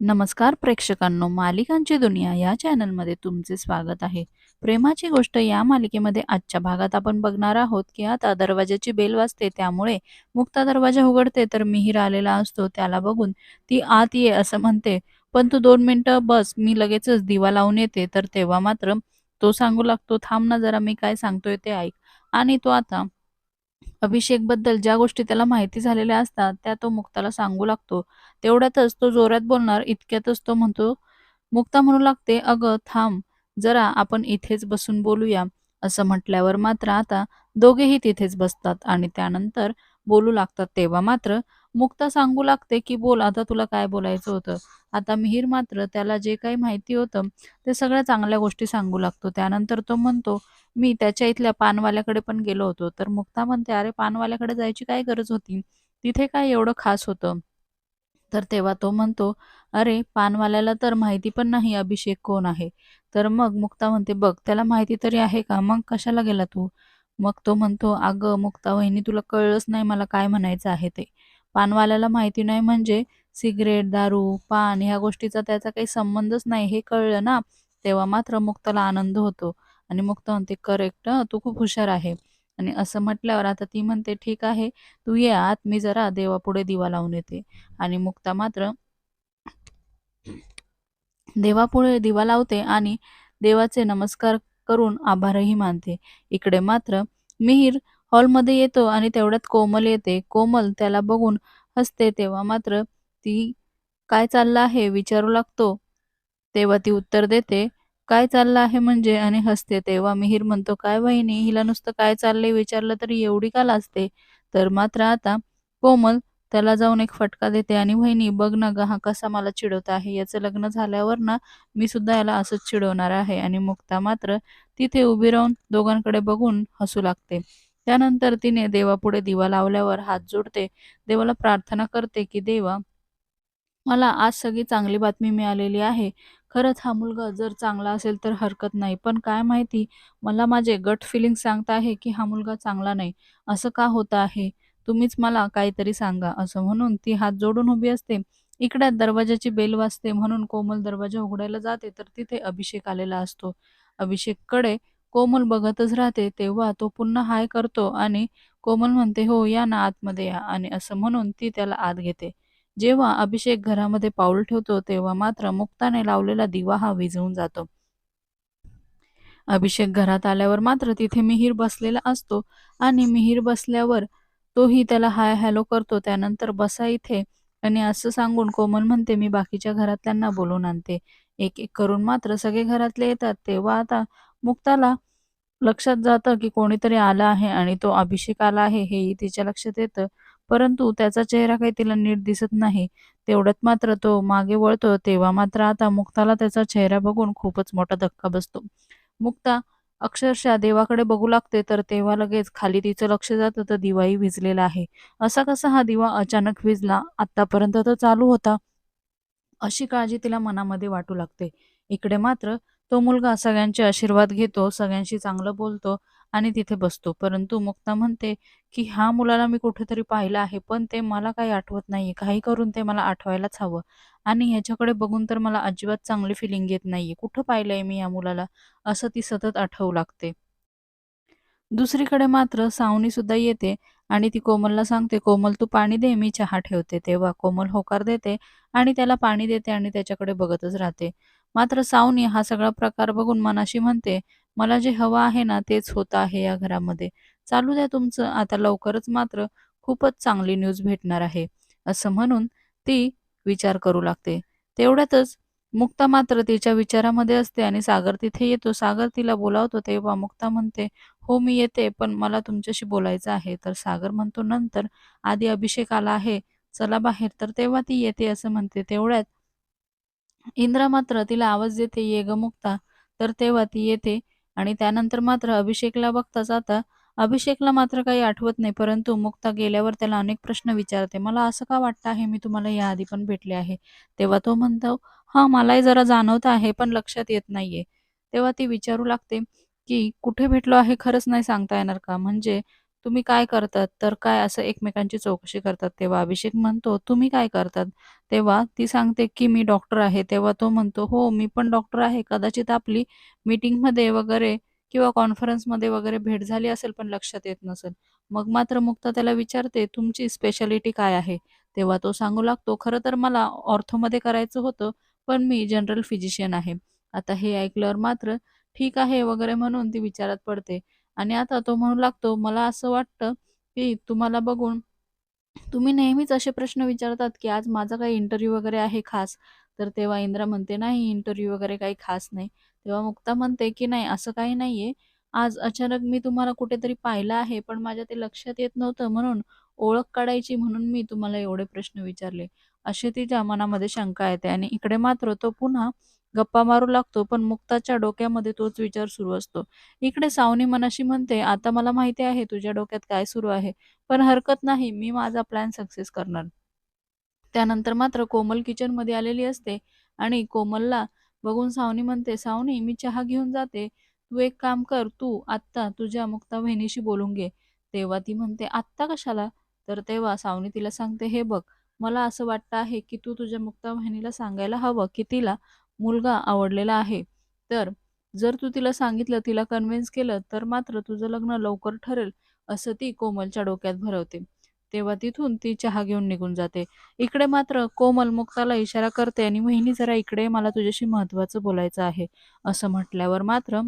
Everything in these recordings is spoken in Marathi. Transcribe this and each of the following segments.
नमस्कार प्रेक्षकांनो मालिकांची दुनिया या चॅनलमध्ये तुमचे स्वागत आहे. प्रेमाची गोष्ट या मालिकेमध्ये आजच्या भागात आपण बघणार आहोत की आता दरवाजाची बेल वाजते त्यामुळे मुक्ता दरवाजा उघडते तर मिहीर आलेला असतो त्याला बघून ती आत ये असं म्हणते. पण तू दोन मिनटं बस मी लगेचच दिवा लावून येते तर तेव्हा मात्र तो सांगू लागतो थांब ना जरा मी काय सांगतोय ते ऐक. आणि तो आता अभिषेकबद्दल ज्या गोष्टी त्याला माहिती झालेल्या असतात त्या तो मुक्ताला सांगू लागतो. तेवढ्यातच तो जोरात बोलणार इतक्यातच तो म्हणतो मुक्ता म्हणू लागते अगं थांब जरा आपण इथेच बसून बोलूया. असं म्हटल्यावर मात्र आता दोघेही तिथेच बसतात आणि त्यानंतर बोलू लागतात तेव्हा मात्र मुक्ता सांगू लागते की बोल आता तुला काय बोलायचं होतं? आता मिहीर मात्र त्याला जे काही माहिती होतं ते सगळ्या चांगल्या गोष्टी सांगू लागतो. त्यानंतर तो म्हणतो मी त्याच्या इथल्या पानवाल्याकडे पण गेलो होतो. तर मुक्ता म्हणते अरे पानवाल्याकडे जायची काय गरज होती? तिथे काय एवढं खास होतं? तर तेव्हा तो म्हणतो अरे पानवाल्याला तर माहिती पण नाही अभिषेक कोण आहे. तर मग मुक्ता म्हणते बघ त्याला माहिती तरी आहे का? मग कशाला गेला तू? मग तो म्हणतो अगं मुक्ता वहिनी तुला कळलंच नाही मला काय म्हणायचं आहे ते. पानवाल्याला माहिती नाही म्हणजे सिगरेट दारू पान ह्या गोष्टीचा त्याचा काही संबंधच नाही हे कळलं ना तेव्हा मात्र मुक्ताला आनंद होतो. आणि मुक्ता म्हणते करेक्ट तू खूप हुशार आहे. आणि असं म्हटल्यावर आता ती म्हणते ठीक आहे तू ये आत मी जरा देवापुढे दिवा लावून येते. आणि मुक्ता मात्र देवापुढे दिवा लावते आणि देवाचे नमस्कार करून आभारही मानते. इकडे मात्र मिहीर हॉलमध्ये येतो आणि तेवढ्यात कोमल येते. कोमल त्याला बघून हसते तेव्हा मात्र ती काय चाललं आहे? विचारू लागतो. तेव्हा ती उत्तर देते काय चाललं आहे म्हणजे? आणि हसते. तेव्हा मिहीर म्हणतो काय वहिनी हिला नुसतं काय चाललंय विचारलं तरी एवढी का लाजते? तर मात्र आता कोमल त्याला जाऊन एक फटका देते आणि वहिनी बघ ना ग हा कसा मला चिडवत आहे. याचं लग्न झाल्यावर ना मी सुद्धा याला असंच चिडवणार आहे. आणि मुक्ता मात्र तिथे उभी राहून दोघांकडे बघून हसू लागते. त्यानंतर तिने देवापुढे दिवा लावल्यावर हात जोडते. देवाला प्रार्थना करते की देवा मला आज सगळी चांगली बातमी मिळालेली आहे. खरंच हा मुलगा जर चांगला असेल तर हरकत नाही. पण काय माहिती मला माझे गट फिलिंग सांगत आहे की हा मुलगा चांगला नाही. असं का होत आहे? तुम्हीच मला काहीतरी सांगा. असं म्हणून ती हात जोडून उभी असते. इकडे दरवाजाची बेल वाजते म्हणून कोमल दरवाजा उघडायला जाते तर तिथे अभिषेक आलेला असतो. अभिषेककडे कोमल बघतच राहते तेव्हा तो पुन्हा हाय करतो आणि कोमल म्हणते हो या ना आतमध्ये या. आणि असं म्हणून ती त्याला आत घेते. जेव्हा अभिषेक घरामध्ये पाऊल ठेवतो तेव्हा मात्र मुक्ताने लावलेला दिवा हा विझवून जातो. अभिषेक घरात आल्यावर मात्र तिथे मिहीर बसलेला असतो आणि मिहीर बसल्यावर तोही त्याला हाय हॅलो करतो. त्यानंतर बसा इथे आणि असं सांगून कोमल म्हणते मी बाकीच्या घरातल्यांना बोलून आणते. एक एक करून मात्र सगळे घरातले येतात. तेव्हा आता मुक्ताला लक्षात जातं की कोणीतरी आला आहे आणि तो अभिषेक आला आहे हेही तिच्या लक्षात येतं. परंतु त्याचा चेहरा काही तिला नीट दिसत नाही. तेवढ्यात मात्र तो मागे वळतो तेव्हा मात्र आता मुक्ताला त्याचा चेहरा बघून खूपच मोठा धक्का बसतो. मुक्ता अक्षरशः देवाकडे बघू लागते तर तेव्हा लगेच खाली तिचं लक्ष जातं तर दिवाही विजलेला आहे. असा कसा हा दिवा अचानक विजला आतापर्यंत तर चालू होता. अशी काळजी तिला मनामध्ये वाटू लागते. इकडे मात्र तो मुलगा सगळ्यांचे आशीर्वाद घेतो सगळ्यांशी चांगलं बोलतो आणि तिथे बसतो. परंतु मुक्ता म्हणते की ह्या मुलाला मी कुठेतरी पाहिलं आहे पण ते मला काही आठवत नाही काही करून ते मला आठवायलाच हवं. आणि ह्याच्याकडे बघून तर मला अजिबात चांगली फिलिंग येत नाहीये. कुठं पाहिलंय मी या मुलाला? असं ती सतत आठवू लागते. दुसरीकडे मात्र सावनी सुद्धा येते आणि ती कोमलला सांगते कोमल तू पाणी दे मी चहा ठेवते. तेव्हा कोमल होकार देते आणि त्याला पाणी देते आणि त्याच्याकडे बघतच राहते. मात्र सावनी हा सगळा प्रकार बघून मनाशी म्हणते मला जे हवं आहे ना तेच होत आहे या घरामध्ये. चालू द्या तुमचं. आता लवकरच मात्र खूपच चांगली न्यूज भेटणार आहे. असं म्हणून ती विचार करू लागते. तेवढ्यातच मुक्ता मात्र तिच्या विचारामध्ये असते आणि सागर तिथे येतो. सागर तिला बोलावतो. तेव्हा मुक्ता म्हणते हो मी येते पण मला तुमच्याशी बोलायचं आहे. तर सागर म्हणतो नंतर आधी अभिषेक आला आहे. चला बाहेर. तर तेव्हा ती येते असं म्हणते. तेवढ्यात इंद्रा मात्र तिला आवाज देते ये ग मुक्ता. तर तेव्हा ती येते आणि त्यानंतर मात्र अभिषेकला बघताच आता अभिषेकला मात्र काही आठवत नाही परंतु मुक्ता गेल्यावर त्याला अनेक प्रश्न विचारते मला असं का वाटतं आहे मी तुम्हाला याआधी पण भेटले आहे? तेव्हा तो म्हणतो हा मलाही जरा जाणवत आहे पण लक्षात येत नाहीये. तेव्हा ती विचारू लागते की कुठे भेटलो आहे खरंच नाही सांगता येणार का? म्हणजे तुम्ही काय करतात? तर काय असं एकमेकांची चौकशी करतात तेव्हा? अभिषेक म्हणतो तुम्ही काय करतात? तेव्हा ती सांगते की मी डॉक्टर आहे. तेव्हा तो म्हणतो हो मी पण डॉक्टर आहे. कदाचित आपली मीटिंगमध्ये वगैरे किंवा कॉन्फरन्समध्ये वगैरे भेट झाली असेल पण लक्षात येत नसेल. मग मात्र मुक्ता त्याला विचारते तुमची स्पेशालिटी काय आहे? तेव्हा तो सांगू लागतो खरं तर मला ऑर्थोमध्ये करायचं होतं पण मी जनरल फिजिशियन आहे. आता हे ऐकल्यावर मात्र ठीक आहे वगैरे म्हणून ती विचारात पडते. आणि आता तो म्हणू लागतो मला असं वाटतं की तुम्हाला बघून तुम्ही नेहमीच असे प्रश्न विचारतात की आज माझा काही इंटरव्ह्यू वगैरे आहे खास? तर तेव्हा इंद्रा म्हणते नाही इंटरव्ह्यू वगैरे काही खास नाही. तेव्हा मुक्ता म्हणते की नाही असं काही नाहीये. आज अचानक मी तुम्हाला कुठेतरी पाहिलं आहे पण माझ्या ते लक्षात येत नव्हतं. म्हणून ओळख काढायची म्हणून मी तुम्हाला एवढे प्रश्न विचारले. अशी तिच्या मनामध्ये शंका येते आणि इकडे मात्र तो पुन्हा गप्पा मारू लागतो पण मुक्ताच्या डोक्यामध्ये तोच विचार सुरू असतो. इकडे सावनी मनाशी म्हणते आता मला माहिती आहे तुझ्या डोक्यात काय सुरू आहे पण हरकत नाही मी माझा प्लॅन सक्सेस करणार. त्यानंतर मात्र कोमल किचनमध्ये आलेली असते आणि कोमलला बघून सावनी म्हणते सावनी मी चहा घेऊन जाते. तू एक काम कर तू आत्ता तुझ्या मुक्ता बहिणीशी बोलून घे. तेव्हा ती म्हणते आत्ता कशाला? तर तेव्हा सावनी तिला सांगते हे बघ मला असं वाटतं आहे की तू तुझ्या मुक्ता बहिणीला सांगायला हवं की तिला मुलगा आवडलेला आहे. तर जर तू तिला सांगितलं तिला कन्व्हिन्स केलं तर मात्र तुझं लग्न लवकर ठरेल असं ती कोमलच्या डोक्यात भरवते. तेव्हा तिथून ती चहा घेऊन निघून जाते. इकडे मात्र कोमल मुक्ताला इशारा करते आणि वहिनी जरा इकडे मला तुझ्याशी महत्वाचं बोलायचं आहे. असं म्हटल्यावर मात्र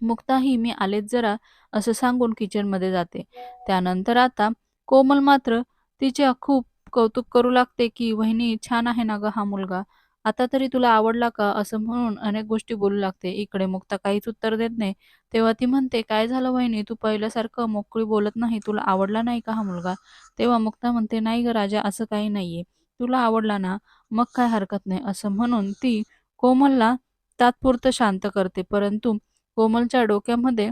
मुक्ताही मी आलेच जरा असं सांगून किचनमध्ये जाते. त्यानंतर आता कोमल मात्र तिच्या खूप कौतुक करू लागते की वहिनी छान आहे ना ग हा मुलगा. आता तरी तुला आवडला का असं म्हणून अनेक गोष्टी बोलू लागते. इकडे मुक्ता काहीच उत्तर देत नाही. तेव्हा ती म्हणते काय झालं वहिनी? तू पहिल्यासारखं मोकळी बोलत नाही. तुला आवडला नाही का हा मुलगा? तेव्हा मुक्ता म्हणते नाही ग राजा असं काही नाहीये. तुला आवडला ना मग काय हरकत नाही. असं म्हणून ती कोमलला तात्पुरतं शांत करते. परंतु कोमलच्या डोक्यामध्ये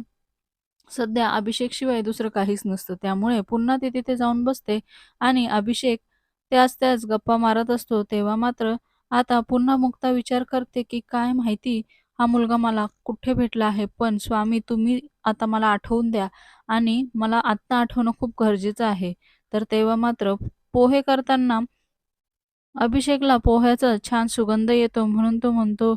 सध्या अभिषेक शिवाय दुसरं काहीच नसतं. त्यामुळे पुन्हा ती तिथे जाऊन बसते आणि अभिषेक त्याच त्याच गप्पा मारत असतो. तेव्हा मात्र आता पुन्हा मुक्ता विचार करते की काय माहिती हा मुलगा मला कुठे भेटला आहे? पण स्वामी तुम्ही आता मला आठवून द्या आणि मला आत्ता आठवणं खूप गरजेचं आहे. तर तेव्हा मात्र पोहे करताना अभिषेकला पोह्याचा छान सुगंध येतो म्हणून तो म्हणतो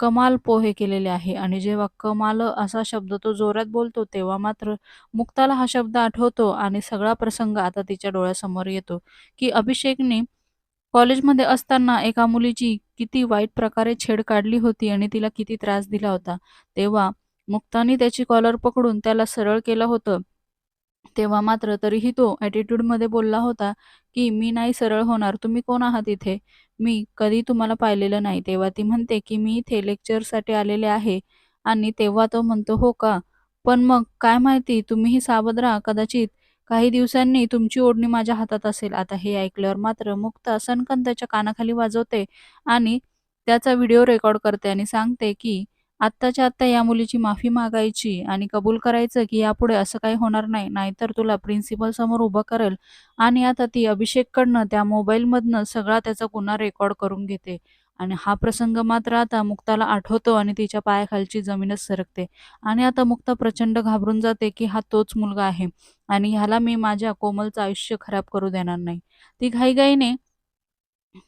कमाल पोहे केलेले आहे. आणि जेव्हा कमाल असा शब्द तो जोरात बोलतो तेव्हा मात्र मुक्ताला हा शब्द आठवतो आणि सगळा प्रसंग आता तिच्या डोळ्यासमोर येतो की अभिषेकने कॉलेजमध्ये असताना एका मुलीची किती वाईट प्रकारे छेड काढली होती आणि तिला किती त्रास दिला होता. तेव्हा मुक्तानी त्याची कॉलर पकडून त्याला सरळ केलं होतं. तेव्हा मात्र तरीही तो ॲटिट्यूडमध्ये बोलला होता की मी नाही सरळ होणार. तुम्ही कोण आहात इथे? मी कधी तुम्हाला पाहिलेलं नाही. तेव्हा ती म्हणते की मी इथे लेक्चरसाठी आलेले आहे आणि तेव्हा तो म्हणतो हो का? पण मग काय माहिती? तुम्हीही सावध राहा. कदाचित काही दिवसांनी तुमची ओढणी माझ्या हातात असेल. आता हे ऐकल्यावर मात्र मुक्ता सनकन त्याच्या कानाखाली वाजवते आणि त्याचा व्हिडिओ रेकॉर्ड करते आणि सांगते की आत्ताच्या आत्ता या मुलीची माफी मागायची आणि कबूल करायचं की यापुढे असं काही होणार नाही. नाहीतर तुला प्रिन्सिपल समोर उभं करेल आणि आता ती अभिषेककडनं त्या मोबाईलमधनं सगळा त्याचा गुन्हा रेकॉर्ड करून घेते. आणि हा प्रसंग मात्र आता मुक्ताला आठवतो आणि तिच्या पायाखालची जमीनच सरकते. आणि आता मुक्ता प्रचंड घाबरून जाते की हा तोच मुलगा आहे आणि ह्याला मी माझ्या कोमलचं आयुष्य खराब करू देणार नाही. ती घाईघाईने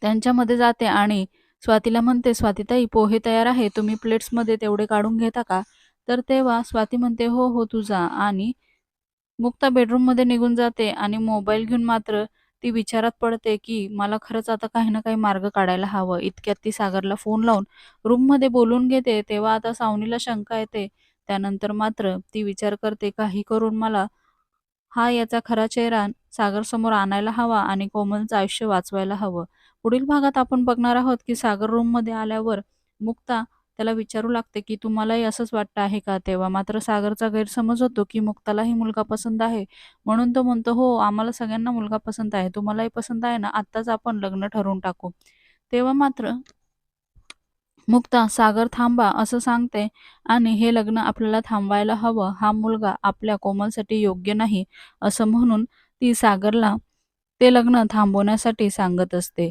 त्यांच्यामध्ये जाते आणि स्वातीला म्हणते स्वातीताई पोहे तयार आहे तुम्ही प्लेट्समध्ये तेवढे काढून घेता का? तर तेव्हा स्वाती म्हणते हो हो तुझा आणि मुक्ता बेडरूममध्ये निघून जाते आणि मोबाईल घेऊन मात्र ती विचारात पडते की मला खरंच आता काही ना काही मार्ग काढायला हवं. इतक्यात ती सागरला फोन लावून रूममध्ये बोलून घेते. तेव्हा आता सावनीला शंका येते. त्यानंतर मात्र ती विचार करते काही करून मला हा याचा खरा चेहरा सागर समोर आणायला हवा आणि कोमलचं आयुष्य वाचवायला हवं. पुढील भागात आपण बघणार आहोत की सागर रूममध्ये आल्यावर मुक्ता त्याला विचारू लागते की तुम्हालाही असंच वाटतं आहे का तेव्हा? मात्र सागरचा गैरसमज होतो की मुक्तालाही मुलगा पसंत आहे. म्हणून तो म्हणतो हो आम्हाला सगळ्यांना मुलगा पसंत आहे. तुम्हालाही पसंत आहे ना? आत्ताच आपण लग्न ठरवून टाकू. तेव्हा मात्र मुक्ता सागर थांबा असं सांगते आणि हे लग्न आपल्याला थांबवायला हवं. हा मुलगा आपल्या कोमलसाठी योग्य नाही असं म्हणून ती सागरला ते लग्न थांबवण्यासाठी सांगत असते.